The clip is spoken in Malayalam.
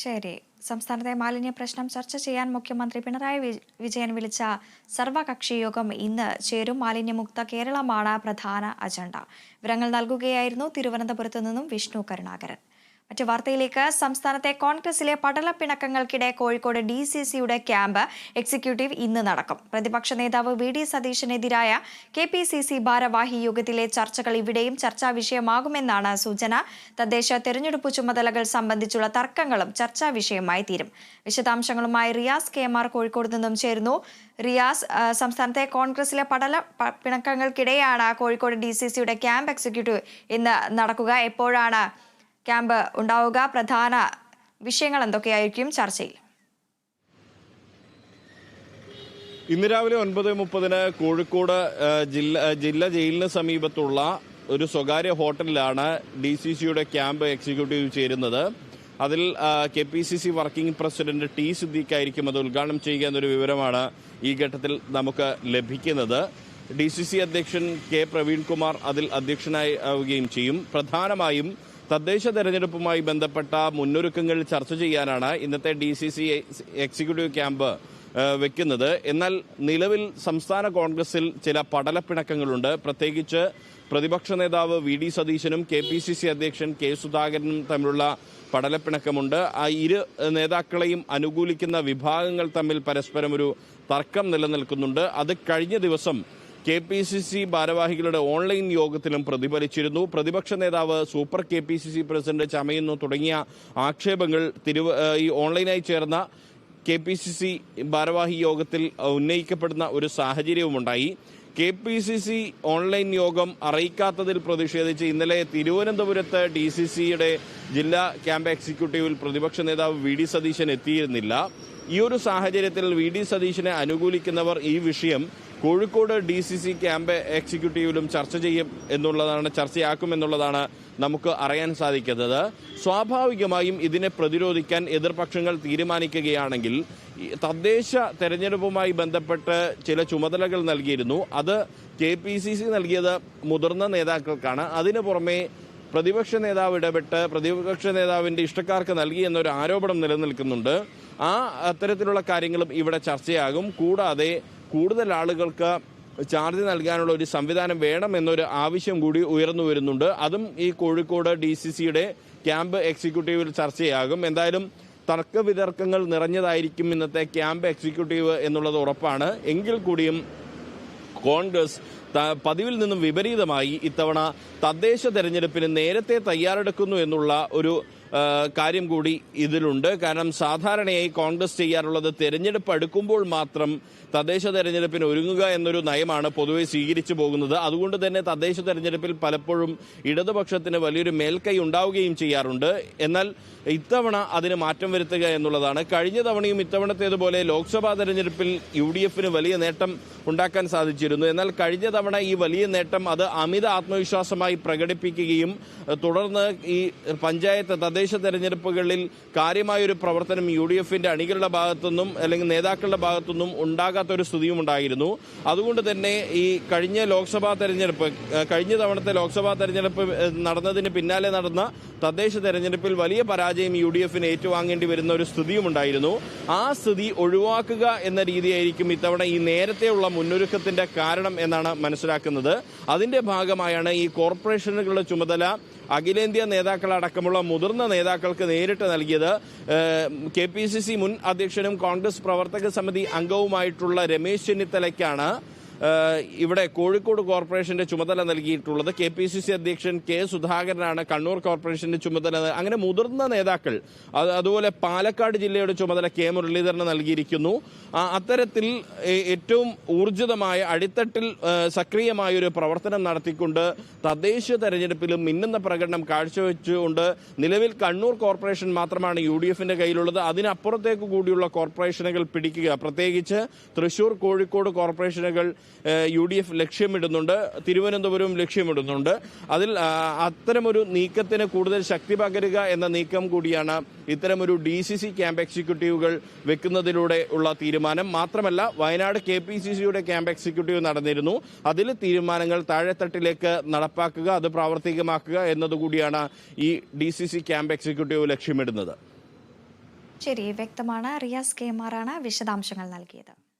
ശരി. സംസ്ഥാനത്തെ മാലിന്യ പ്രശ്നം ചർച്ച ചെയ്യാൻ മുഖ്യമന്ത്രി പിണറായി വിജയൻ വിളിച്ച സർവകക്ഷി യോഗം ഇന്ന് ചേരും മാലിന്യമുക്ത കേരളമാണ് പ്രധാന അജണ്ട. വിവരങ്ങൾ നൽകുകയായിരുന്നു തിരുവനന്തപുരത്ത് നിന്നും വിഷ്ണു കരുണാകരൻ. മറ്റു വാർത്തയിലേക്ക്. സംസ്ഥാനത്തെ കോൺഗ്രസിലെ പടലപ്പിണക്കങ്ങൾക്കിടെ കോഴിക്കോട് ഡി സി സിയുടെ ക്യാമ്പ് എക്സിക്യൂട്ടീവ് ഇന്ന് നടക്കും. പ്രതിപക്ഷ നേതാവ് വി ഡി സതീശനെതിരായ കെ പി സി സി ഭാരവാഹി യോഗത്തിലെ ചർച്ചകൾ ഇവിടെയും ചർച്ചാ വിഷയമാകുമെന്നാണ് സൂചന. തദ്ദേശ തെരഞ്ഞെടുപ്പ് ചുമതലകൾ സംബന്ധിച്ചുള്ള തർക്കങ്ങളും ചർച്ചാ വിഷയമായി തീരും. വിശദാംശങ്ങളുമായി Riyas K M R Kozhikode നിന്നും ചേരുന്നു. റിയാസ് സംസ്ഥാനത്തെ കോൺഗ്രസിലെ പടല പിണക്കങ്ങൾക്കിടെയാണ് കോഴിക്കോട് ഡി സി സിയുടെ ക്യാമ്പ് എക്സിക്യൂട്ടീവ് ഇന്ന് നടക്കുക. എപ്പോഴാണ് ക്യാമ്പ് ഉണ്ടാവുക. പ്രധാന വിഷയങ്ങൾ എന്തൊക്കെയായിരിക്കും ചർച്ചയിൽ? ഇന്ന് രാവിലെ ഒൻപത് മുപ്പതിന് കോഴിക്കോട് ജില്ല ജില്ല ജയിലിന് സമീപത്തുള്ള ഒരു സ്വകാര്യ ഹോട്ടലിലാണ് ഡി സി സിയുടെ ക്യാമ്പ് എക്സിക്യൂട്ടീവ് ചേരുന്നത്. അതിൽ K P C C working president T Siddique ആയിരിക്കും അത് ഉദ്ഘാടനം ചെയ്യുക എന്നൊരു വിവരമാണ് ഈ ഘട്ടത്തിൽ നമുക്ക് ലഭിക്കുന്നത്. ഡി സി സി അധ്യക്ഷൻ കെ പ്രവീൺകുമാർ അതിൽ അധ്യക്ഷനായി ആവുകയും ചെയ്യും. പ്രധാനമായും തദ്ദേശ തെരഞ്ഞെടുപ്പുമായി ബന്ധപ്പെട്ട മുന്നൊരുക്കങ്ങൾ ചർച്ച ചെയ്യാനാണ് ഇന്നത്തെ D C C executive camp വെക്കുന്നത്. എന്നാൽ നിലവിൽ സംസ്ഥാന കോൺഗ്രസിൽ ചില പടലപ്പിണക്കങ്ങളുണ്ട്. പ്രത്യേകിച്ച് പ്രതിപക്ഷ നേതാവ് വി ഡി സതീശനും കെ പി സി സി അധ്യക്ഷൻ കെ സുധാകരനും തമ്മിലുള്ള പടലപ്പിണക്കമുണ്ട്. ആ ഇരു നേതാക്കളെയും അനുകൂലിക്കുന്ന വിഭാഗങ്ങൾ തമ്മിൽ പരസ്പരം ഒരു തർക്കം നിലനിൽക്കുന്നുണ്ട്. അത് കഴിഞ്ഞ ദിവസം കെ പി സി സി ഭാരവാഹികളുടെ ഓൺലൈൻ യോഗത്തിലും പ്രതിഫലിച്ചിരുന്നു. പ്രതിപക്ഷ നേതാവ് super K P C C president ചമയുന്നു. തുടങ്ങിയ ആക്ഷേപങ്ങൾ തിരുവ ഈ ഓൺലൈനായി ചേർന്ന കെ പി സി സി ഭാരവാഹി യോഗത്തിൽ ഉന്നയിക്കപ്പെടുന്ന ഒരു സാഹചര്യവുമുണ്ടായി. K P C C online യോഗം അറിയിക്കാത്തതിൽ പ്രതിഷേധിച്ച് ഇന്നലെ തിരുവനന്തപുരത്ത് ഡി സി സിയുടെ ജില്ലാ ക്യാമ്പ് എക്സിക്യൂട്ടീവിൽ പ്രതിപക്ഷ നേതാവ് വി ഡി സതീശൻ എത്തിയിരുന്നില്ല. ഈ ഒരു സാഹചര്യത്തിൽ വി ഡി സതീശനെ അനുകൂലിക്കുന്നവർ ഈ വിഷയം Kozhikode D C C camp എക്സിക്യൂട്ടീവിലും ചർച്ച ചെയ്യും എന്നുള്ളതാണ് ചർച്ചയാക്കും എന്നുള്ളതാണ് നമുക്ക് അറിയാൻ സാധിക്കുന്നത്. സ്വാഭാവികമായും ഇതിനെ പ്രതിരോധിക്കാൻ എതിർപക്ഷങ്ങൾ തീരുമാനിക്കുകയാണെങ്കിൽ തദ്ദേശ തെരഞ്ഞെടുപ്പുമായി ബന്ധപ്പെട്ട് ചില ചുമതലകൾ നൽകിയിരുന്നു. അത് കെ പി സി സി നൽകിയത് മുതിർന്ന നേതാക്കൾക്കാണ്. അതിനു പുറമെ പ്രതിപക്ഷ നേതാവ് ഇടപെട്ട് പ്രതിപക്ഷ നേതാവിന്റെ ഇഷ്ടക്കാർക്ക് നൽകി എന്നൊരു ആരോപണം നിലനിൽക്കുന്നുണ്ട്. ആ അത്തരത്തിലുള്ള കാര്യങ്ങളും ഇവിടെ ചർച്ചയാകും. കൂടാതെ കൂടുതൽ ആളുകൾക്ക് ചാർജ് നൽകാനുള്ള ഒരു സംവിധാനം വേണം എന്നൊരു ആവശ്യം കൂടി ഉയർന്നു വരുന്നുണ്ട്. അതും ഈ കോഴിക്കോട് ഡി സി സിയുടെ ക്യാമ്പ് എക്സിക്യൂട്ടീവിൽ ചർച്ചയാകും. എന്തായാലും തർക്ക വിതർക്കങ്ങൾ നിറഞ്ഞതായിരിക്കും ഇന്നത്തെ ക്യാമ്പ് എക്സിക്യൂട്ടീവ് എന്നുള്ളത് ഉറപ്പാണ്. എങ്കിൽ കൂടിയും കോൺഗ്രസ് പതിവിൽ നിന്നും വിപരീതമായി ഇത്തവണ തദ്ദേശ തെരഞ്ഞെടുപ്പിന് നേരത്തെ തയ്യാറെടുക്കുന്നു എന്നുള്ള ഒരു കാര്യം കൂടി ഇതിലുണ്ട്. കാരണം സാധാരണയായി കോൺഗ്രസ് ചെയ്യാറുള്ളത് തെരഞ്ഞെടുപ്പ് അടുക്കുമ്പോൾ മാത്രം തദ്ദേശ തെരഞ്ഞെടുപ്പിന് ഒരുങ്ങുക എന്നൊരു നയമാണ് പൊതുവെ സ്വീകരിച്ചു പോകുന്നത്. അതുകൊണ്ട് തന്നെ തദ്ദേശ തെരഞ്ഞെടുപ്പിൽ പലപ്പോഴും ഇടതുപക്ഷത്തിന് വലിയൊരു മേൽക്കൈ ഉണ്ടാവുകയും ചെയ്യാറുണ്ട്. എന്നാൽ ഇത്തവണ അതിന് മാറ്റം വരുത്തുക എന്നുള്ളതാണ്. കഴിഞ്ഞ തവണയും ഇത്തവണത്തേതുപോലെ ലോക്സഭാ തെരഞ്ഞെടുപ്പിൽ യു ഡി എഫിന് വലിയ നേട്ടം ഉണ്ടാക്കാൻ സാധിച്ചിരുന്നു. എന്നാൽ കഴിഞ്ഞ തവണ ഈ വലിയ നേട്ടം അത് അമിത ആത്മവിശ്വാസമായി പ്രകടിപ്പിക്കുകയും തുടർന്ന് ഈ പഞ്ചായത്ത് തദ്ദേശ തെരഞ്ഞെടുപ്പുകളിൽ കാര്യമായൊരു പ്രവർത്തനം യു ഡി എഫിന്റെ അണികളുടെ ഭാഗത്തുനിന്നും അല്ലെങ്കിൽ നേതാക്കളുടെ ഭാഗത്തുനിന്നും ഉണ്ടാകാത്ത ഒരു സ്ഥിതിയും ഉണ്ടായിരുന്നു. അതുകൊണ്ട് തന്നെ ഈ കഴിഞ്ഞ ലോക്സഭാ തെരഞ്ഞെടുപ്പ് കഴിഞ്ഞ തവണത്തെ ലോക്സഭാ തെരഞ്ഞെടുപ്പ് നടന്നതിന് പിന്നാലെ നടന്ന തദ്ദേശ തെരഞ്ഞെടുപ്പിൽ വലിയ പരാജയം യു ഡി എഫിന് ഏറ്റുവാങ്ങേണ്ടി വരുന്ന ഒരു സ്ഥിതിയും ഉണ്ടായിരുന്നു. ആ സ്ഥിതി ഒഴിവാക്കുക എന്ന രീതിയായിരിക്കും ഇത്തവണ ഈ നേരത്തെയുള്ള മുന്നൊരുക്കത്തിന്റെ കാരണം എന്നാണ് മനസ്സിലാക്കുന്നത്. അതിന്റെ ഭാഗമായാണ് ഈ കോർപ്പറേഷനുകളുടെ ചുമതല അഖിലേന്ത്യാ നേതാക്കളടക്കമുള്ള മുതിർന്ന നേതാക്കൾക്ക് നേരിട്ട് നൽകിയത് കെ പി സി സി മുൻ അധ്യക്ഷനും കോൺഗ്രസ് പ്രവർത്തക സമിതി അംഗവുമായിട്ടുള്ള രമേശ് ചെന്നിത്തലയ്ക്കാണ്. ഇവിടെ കോഴിക്കോട് കോർപ്പറേഷന്റെ ചുമതല നൽകിയിട്ടുള്ളത് കെ പി സി സി അധ്യക്ഷൻ കെ സുധാകരനാണ്. കണ്ണൂർ കോർപ്പറേഷന്റെ ചുമതല. അങ്ങനെ മുതിർന്ന നേതാക്കൾ അതുപോലെ പാലക്കാട് ജില്ലയുടെ ചുമതല കെ മുരളീധരന് നൽകിയിരിക്കുന്നു. അത്തരത്തിൽ ഏറ്റവും ഊർജിതമായ അടിത്തട്ടിൽ സക്രിയമായ ഒരു പ്രവർത്തനം നടത്തിക്കൊണ്ട് തദ്ദേശ തെരഞ്ഞെടുപ്പിലും മിന്നുന്ന പ്രകടനം കാഴ്ചവെച്ചുകൊണ്ട് നിലവിൽ കണ്ണൂർ കോർപ്പറേഷൻ മാത്രമാണ് യു ഡി എഫിന്റെ കയ്യിലുള്ളത്. അതിനപ്പുറത്തേക്ക് കൂടിയുള്ള കോർപ്പറേഷനുകൾ പിടിക്കുക. പ്രത്യേകിച്ച് തൃശൂർ കോഴിക്കോട് കോർപ്പറേഷനുകൾ യു ഡി എഫ് ലക്ഷ്യമിടുന്നുണ്ട് തിരുവനന്തപുരവും ലക്ഷ്യമിടുന്നുണ്ട്. അതിൽ അത്തരമൊരു നീക്കത്തിന് കൂടുതൽ ശക്തി പകരുക എന്ന നീക്കം കൂടിയാണ് ഇത്തരമൊരു ഡി സി സി ക്യാമ്പ് എക്സിക്യൂട്ടീവുകൾ വെക്കുന്നതിലൂടെ ഉള്ള തീരുമാനം. മാത്രമല്ല വയനാട് കെ പി സി സിയുടെ ക്യാമ്പ് എക്സിക്യൂട്ടീവ് നടന്നിരുന്നു. അതിൽ തീരുമാനങ്ങൾ താഴെത്തട്ടിലേക്ക് നടപ്പാക്കുക അത് പ്രാവർത്തികമാക്കുക എന്നതുകൂടിയാണ് ഈ D C C camp executive ലക്ഷ്യമിടുന്നത്. ശരി വ്യക്തമാണ്. റിയാസ് കെ ആണ് വിശദാംശങ്ങൾ നൽകിയത്.